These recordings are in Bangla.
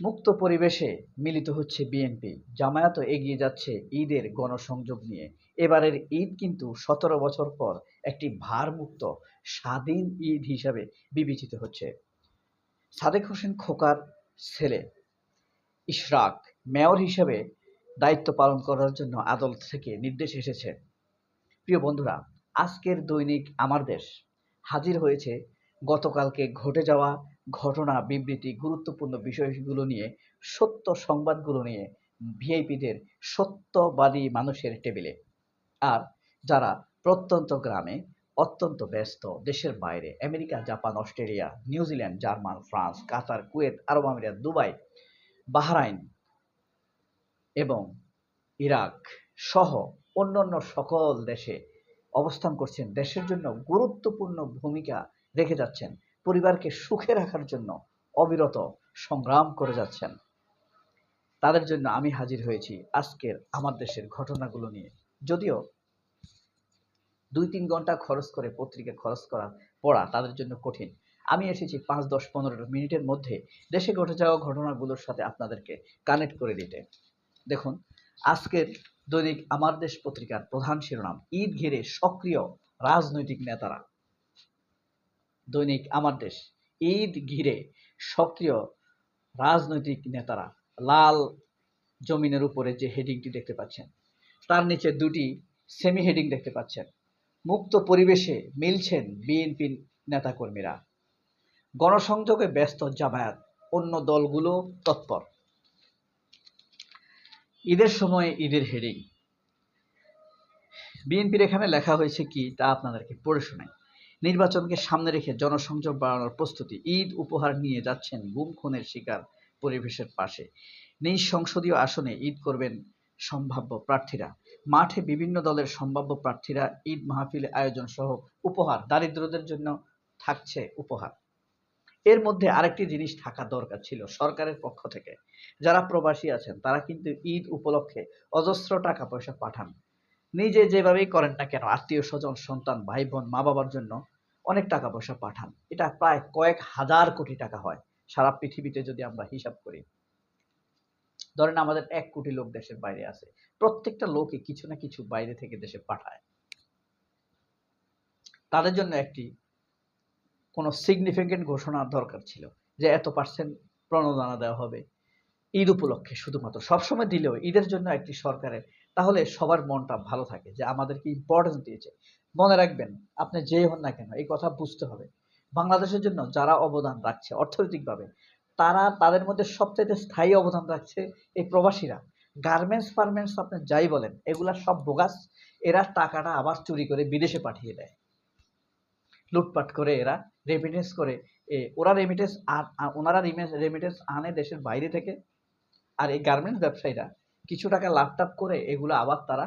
মুক্ত পরিবেশে মিলিত হচ্ছে বিএনপি। জামায়াতও এগিয়ে যাচ্ছে ঈদের গণসংযোগ নিয়ে। এবারের ঈদ কিন্তু সতেরো বছর পর একটি ভারমুক্ত স্বাধীন ঈদ হিসাবে বিবেচিত হচ্ছে। সাদেক হোসেন খোকার ছেলে ইশরাক মেয়র হিসাবে দায়িত্ব পালন করার জন্য আদালত থেকে নির্দেশ এসেছে। প্রিয় বন্ধুরা, আজকের দৈনিক আমার দেশ। হাজির হয়েছে গতকালকে ঘটে যাওয়া ঘটনা, বিবৃতি, গুরুত্বপূর্ণ বিষয়গুলো নিয়ে, সত্য সংবাদগুলো নিয়ে ভিআইপিদের সত্যবাদী মানুষের টেবিলে। আর যারা প্রত্যন্ত গ্রামে, অত্যন্ত ব্যস্ত, দেশের বাইরে, America, Japan, Australia, New Zealand, German, France, Qatar, Kuwait, Arab Emirates, Dubai, Bahrain এবং ইরাক সহ অন্যান্য সকল দেশে অবস্থান করছেন, দেশের জন্য গুরুত্বপূর্ণ ভূমিকা রেখে যাচ্ছেন পরিবারকে সুখে রাখার জন্য অবিরত সংগ্রাম করে যাচ্ছেন। তাদের জন্য আমি হাজির হয়েছি আজকের আমার দেশের ঘটনাগুলো নিয়ে। যদিও দুই তিন ঘণ্টা খরচ করে পত্রিকা খরচ করা, পড়া তাদের জন্য কঠিন। আমি এসেছি পাঁচ দশ পনেরো মিনিটের মধ্যে দেশে ঘটে যাওয়া ঘটনাগুলোর সাথে আপনাদেরকে কানেক্ট করে দিতে। দেখুন, আজকের দৈনিক আমার দেশ পত্রিকার প্রধান শিরোনাম, ঈদ ঘিরে সক্রিয় রাজনৈতিক নেতারা। দৈনিক আমার দেশ। ঈদ ঘিরে সক্রিয় রাজনৈতিক নেতারা লাল জমিনের উপরে যে হেডিংটি দেখতে পাচ্ছেন, তার নিচে দুটি সেমি হেডিং দেখতে পাচ্ছেন। মুক্ত পরিবেশে মিলছেন বিএনপি নেতাকর্মীরা। গণসংযোগে ব্যস্ত জামায়াত, অন্য দলগুলো তৎপর। ঈদের সময় ঈদের হেডিং বিএনপির এখানে লেখা হয়েছে কি তা আপনাদেরকে পড়ে শোনাই। নির্বাচনকে সামনে রেখে জনসংযোগ বাড়ানোর প্রস্তুতি ঈদ উপহার নিয়ে যাচ্ছেন গুম, খুনের শিকার পরিবেশের পাশে। নিজ সংসদীয় আসনে ঈদ করবেন সম্ভাব্য প্রার্থীরা। মাঠে বিভিন্ন দলের সম্ভাব্য প্রার্থীরা ঈদ মাহফিল আয়োজন সহ উপহার দারিদ্রদের জন্য থাকছে উপহার। এর মধ্যে আরেকটি জিনিস থাকা দরকার ছিল সরকারের পক্ষ থেকে। যারা প্রবাসী আছেন, তারা কিন্তু ঈদ উপলক্ষে অজস্র টাকা পয়সা পাঠান। নিজে যেভাবেই করেন না কেন, আত্মীয় স্বজন, সন্তান ভাই বোন মা বাবার জন্য অনেক টাকা পয়সা পাঠান। এটা প্রায় কয়েক হাজার কোটি টাকা হয় সারা পৃথিবীতে যদি আমরা হিসাব করি। ধরেন আমাদের এক কোটি লোক দেশের বাইরে আছে। প্রত্যেকটা লোকই কিছু না কিছু বাইরে থেকে দেশে পাঠায়। তাদের জন্য একটি কোনো সিগনিফিকেন্ট ঘোষণার দরকার ছিল যে এত পার্সেন্ট প্রণোদনা দেওয়া হবে। ঈদ উপলক্ষে শুধুমাত্র। সবসময় দিলেও ঈদের জন্য একটি সরকারের তাহলে সবার মনটা ভালো থাকে যে আমাদেরকে ইম্পর্টেন্স দিয়েছে। মনে রাখবেন, আপনি যে হন না কেন, এই কথা বুঝতে হবে। বাংলাদেশের জন্য যারা অবদান রাখছে অর্থনৈতিকভাবে, তারা তাদের মধ্যে সবচেয়ে স্থায়ী অবদান রাখছে এই প্রবাসীরা। গার্মেন্টস ফার্মেন্টস আপনি যাই বলেন, এগুলা সব বোগাস এরা টাকাটা আবার চুরি করে বিদেশে পাঠিয়ে দেয়। লুটপাট করে এরা রেমিটেন্স করে। ওরা রেমিটেন্স ওনারা রেমিটেন্স আনে দেশের বাইরে থেকে। আর এই গার্মেন্টস ব্যবসায়ীরা কিছু টাকা লাভ টাপ করে এগুলো আবার তারা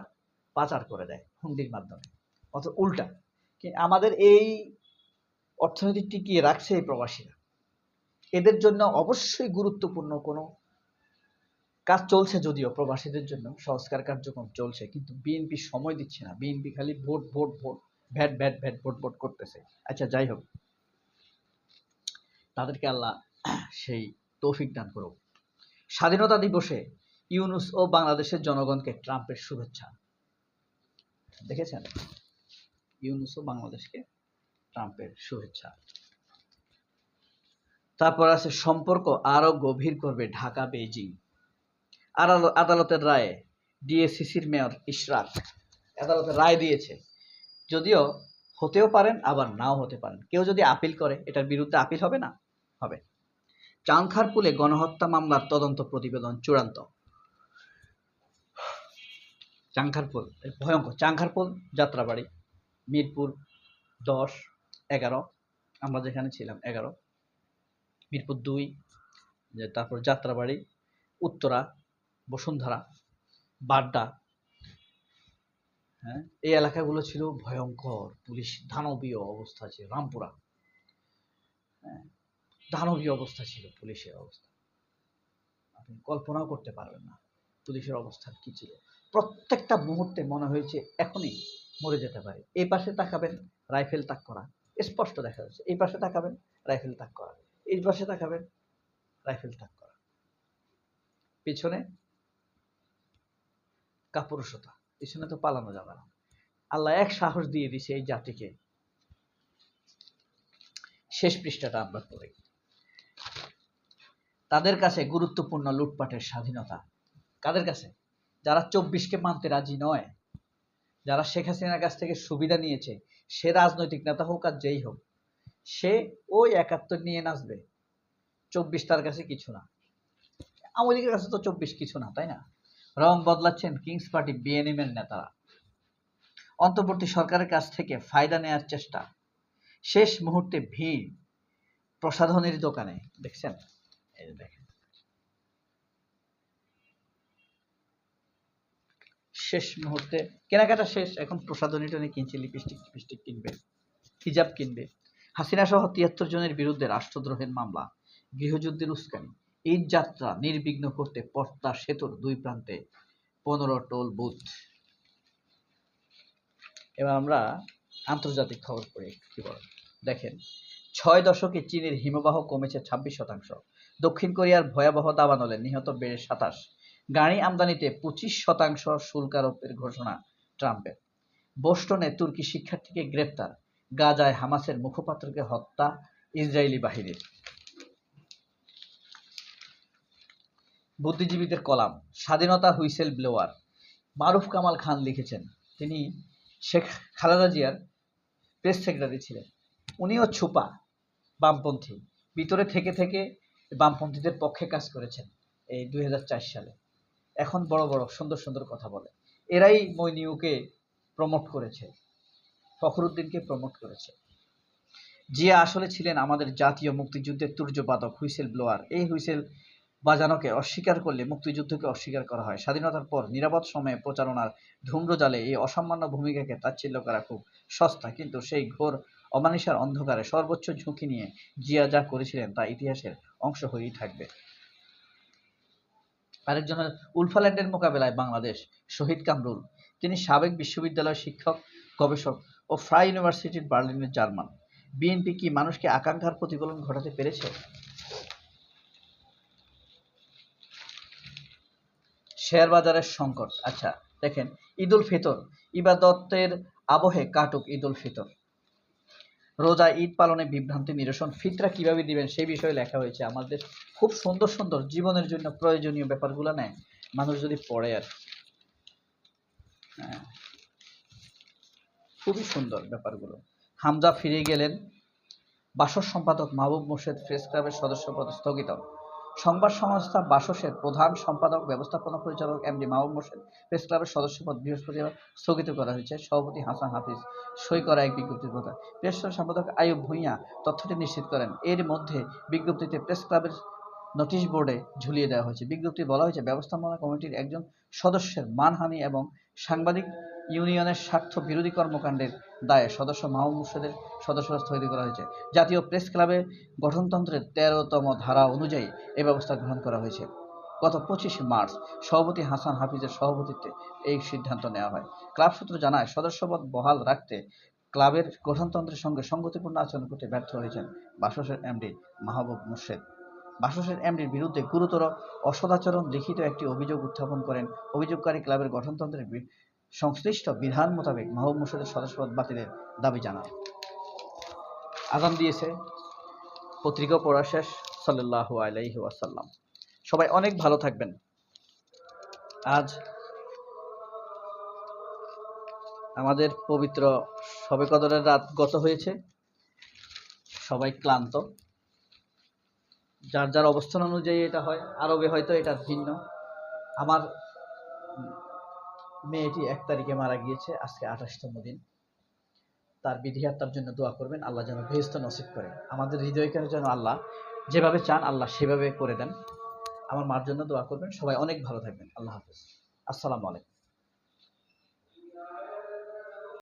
পাচার করে দেয় হুন্ডির মাধ্যমে। অত উল্টা আমাদের এই অর্থনীতি টিকিয়ে রাখছে এই প্রবাসীরা। এদের জন্য অবশ্যই গুরুত্বপূর্ণ কোনো কাজ চলছে যদিও প্রবাসীদের জন্য, সংস্কার কার্যক্রম চলছে, কিন্তু বিএনপি সময় দিচ্ছে না। বিএনপি খালি vote vote vote, VAT VAT VAT, vote vote করতেছে। আচ্ছা যাই হোক। তাদেরকে আল্লাহ সেই তৌফিক দান করুক। স্বাধীনতা দিবসে ইউনুস ও বাংলাদেশের জনগণকে ট্রাম্পের শুভেচ্ছা। দেখেছেন? ইউনুস ও বাংলাদেশকে ট্রাম্পের শুভেচ্ছা। তারপর আছে, সম্পর্ক আরও গভীর করবে ঢাকা, বেইজিং। আদালতের রায়ে ডিএসিসির মেয়র ইশরাক আদালতের রায় দিয়েছে, যদিও হতেও পারেন, আবার নাও হতে পারেন। কেউ যদি আপিল করে, এটার বিরুদ্ধে আপিল হবে না? হবে। চাংখারপুলে গণহত্যা মামলার তদন্ত প্রতিবেদন চূড়ান্ত। চাংখারপুল ভয়ঙ্কর চাংখারপুল যাত্রাবাড়ি, মিরপুর দশ, এগারো, আমরা যেখানে ছিলাম এগারো, মিরপুর দুই তারপর যাত্রাবাড়ি, উত্তরা, বসুন্ধরা, বাড্ডা হ্যাঁ এই এলাকাগুলো ছিল ভয়ঙ্কর, পুলিশ দানবীয় অবস্থা ছিল, রামপুরা হ্যাঁ দানবীয় অবস্থা ছিল পুলিশের অবস্থা। আপনি কল্পনাও করতে পারবেন না। পুলিশের অবস্থা কি ছিল? প্রত্যেকটা মুহূর্তে মনে হয়েছে এখনই মরে যেতে পারে। এই পাশে তাকাবেন, রাইফেল তাক করা। স্পষ্ট দেখা যাচ্ছে, এই পাশে তাকাবেন, রাইফেল তাক করা। এই পাশে তাকাবেন, রাইফেল তাক করা। পিছনে কাপুরুষতা, পিছনে তো পালানো যাবে না। আল্লাহ এক সাহস দিয়ে দিছে এই জাতিকে। শেষ পৃষ্ঠাটা আমরা পড়ি। তাদের কাছে গুরুত্বপূর্ণ লুটপাটের স্বাধীনতা। কাদের কাছে? যারা চব্বিশকে মানতে রাজি নয়, যারা শেখ হাসিনার কাছ থেকে সুবিধা নিয়েছে, সে রাজনৈতিক নেতা হোক আর যেই হোক, সে ওই একাত্তর নিয়ে নাচবে। চব্বিশ তার কাছে কিছু না। আওয়ামী লীগের কাছে তো চব্বিশ কিছু না, তাই না? রং বদলাচ্ছেন কিংস পার্টি বিএনএম এর নেতারা। অন্তর্বর্তী সরকারের কাছ থেকে ফায়দা নেয়ার চেষ্টা। শেষ মুহূর্তে ভিড় প্রসাধনের দোকানে, দেখছেন? এই দেখেন। শেষ মুহূর্তে, কেনাকাটা শেষ, এখন প্রসাধনী টনি কিনছে লিপস্টিক টিপস্টিক কিনবে হিজাব কিনবে। হাসিনা সহ তিয়াত্তর জনের বিরুদ্ধে রাষ্ট্রদ্রোহের মামলা, গৃহযুদ্ধের উস্কানি, ঈদ যাত্রা, নির্বিঘ্ন করতে পর্দা সেতুর দুই প্রান্তে পনেরো টোল বুথ। এবার আমরা আন্তর্জাতিক খবর পড়ি কি বল দেখেন, ছয় দশকে চীনের হিমবাহ কমেছে ছাব্বিশ শতাংশ। দক্ষিণ কোরিয়ার ভয়াবহ দাবানলে নিহত বেড়ে সাতাশ। গাড়ি আমদানিতে পঁচিশ শতাংশ শুল্ক আরোপের ঘোষণা ট্রাম্পের। বোস্টনে তুর্কি শিক্ষার্থীকে গ্রেপ্তার, গাজায় হামাসের মুখপাত্রকে হত্যা ইসরায়েলি বাহিনীর। বুদ্ধিজীবীদের কলাম, স্বাধীনতা হুইসেল ব্লোয়ার মারুফ কামাল খান লিখেছেন, তিনি শেখ খালেদা জিয়ার প্রেস সেক্রেটারি ছিলেন। উনিও ছুপা, বামপন্থী, ভিতরে থেকে থেকে বামপন্থীদের পক্ষে কাজ করেছেন এই দুই হাজার চার সালে। এখন বড় বড় সুন্দর সুন্দর কথা বলে। এরাই মইনিউকে প্রমোট করেছে, ফখরুদ্দিনকে প্রমোট করেছে। জিয়া আসলে ছিলেন আমাদের জাতীয় মুক্তিযুদ্ধের তুর্যবাদক, হুইসেল ব্লোয়ার। এই হুইসেল বাজানোকে অস্বীকার করলে, মুক্তিযুদ্ধকে অস্বীকার করা হয়। স্বাধীনতার পর নিরাপদ সময়ে প্রচারণার ধূম্রজালে এই অসামান্য ভূমিকাকে তাচ্ছিল্য করা খুব সস্তা, কিন্তু সেই ঘোর অমানিসার অন্ধকারে সর্বোচ্চ ঝুঁকি নিয়ে জিয়া যা করেছিলেন তা ইতিহাসের অংশ হয়েই থাকবে। আরেকজন উলফাল্যান্ডের মোকাবেলায় বাংলাদেশ, শহীদ কামরুল। তিনি সাবেক বিশ্ববিদ্যালয় শিক্ষক, গবেষক ও ফ্রাই ইউনিভার্সিটির বার্লিনের জার্মান। বিএনপি কি মানুষকে আকাঙ্ক্ষার প্রতিফলন ঘটাতে পেরেছে? শেয়ার বাজারের সংকট। আচ্ছা দেখেন ঈদ উল ফিতর। ইবাদতের আবহে কাটুক ঈদ উল ফিতর। রোজা, ঈদ পালনে বিভ্রান্তি, নিরসন, ফিতরা কীভাবে দিবেন সেই বিষয়ে লেখা হয়েছে। আমাদের খুব সুন্দর সুন্দর জীবনের জন্য প্রয়োজনীয় ব্যাপারগুলো নেয় মানুষ যদি পড়ে আর হ্যাঁ। খুবই সুন্দর ব্যাপারগুলো। হামজা ফিরে গেলেন, বাসর সম্পাদক মাহবুব মোর্শেদ প্রেস ক্লাবের সদস্য সদস্যপদ স্থগিত। সংবাদ সংস্থা বাসসের প্রধান সম্পাদক, ব্যবস্থাপনা পরিচালক এমডি মাহবুব মোর্শেদ, প্রেস ক্লাবের সদস্যপদ বৃহস্পতিবার স্থগিত করা হয়েছে। সভাপতি হাসান হাফিজ সই করা এক বিজ্ঞপ্তির কথা প্রেস ক্লাব সম্পাদক আয়ুব ভূঁইয়া তথ্যটি নিশ্চিত করেন, এর মধ্যে বিজ্ঞপ্তিতে প্রেস ক্লাবের নোটিশ বোর্ডে ঝুলিয়ে দেওয়া হয়েছে। বিজ্ঞপ্তি বলা হয়েছে, ব্যবস্থাপনা কমিটির একজন সদস্যের মানহানি এবং সাংবাদিক ইউনিয়নের স্বার্থ বিরোধী কর্মকাণ্ডের দায়ে সদস্য মাহমুদ মুর্শেদের সদস্যরা স্থগিত করা হয়েছে। জাতীয় প্রেস ক্লাবে গঠনতন্ত্রের তেরোতম ধারা অনুযায়ী এই ব্যবস্থা গ্রহণ করা হয়েছে। গত পঁচিশে মার্চ সভাপতি হাসান হাফিজের সভাপতিত্বে এই সিদ্ধান্ত নেওয়া হয়। ক্লাব সূত্র জানায়, সদস্যপদ বহাল রাখতে ক্লাবের গঠনতন্ত্রের সঙ্গে সঙ্গতিপূর্ণ আচরণ করতে ব্যর্থ হয়েছেন বাসসের এমডি মাহবুব মুর্শেদ। বাসসের এমডির বিরুদ্ধে গুরুতর অসদাচরণ লিখিত একটি অভিযোগ উত্থাপন করেন অভিযোগকারী ক্লাবের গঠনতন্ত্রের সংশ্লিষ্ট বিধান মোতাবেক মাহবুব মুর্শেদের সদস্যপদ বাতিলের দাবি জানান আগাম দিয়েছে। পত্রিকা পড়া শেষ, সাল্লাল্লাহু আলাইহি ওয়াসাল্লাম। সবাই অনেক ভালো থাকবেন। আজ আমাদের পবিত্র শবে কদরের রাত গত হয়েছে। সবাই ক্লান্ত। যার যার অবস্থান অনুযায়ী এটা হয়, আরবে হয়তো এটা ভিন্ন। আমার মেয়েটি এক তারিখে মারা গিয়েছে, আজকে আঠাশতম দিন। তার বিধিহাত্তার জন্য দোয়া করবেন, আল্লাহ যেন বৃহস্ত নসিব করে। আমাদের হৃদয়কে যেন আল্লাহ যেভাবে চান, আল্লাহ সেভাবে করে দেন। আমার মার জন্য দোয়া করবেন। সবাই অনেক ভালো থাকবেন। আল্লাহ হাফিজ। আসসালামু আলাইকুম।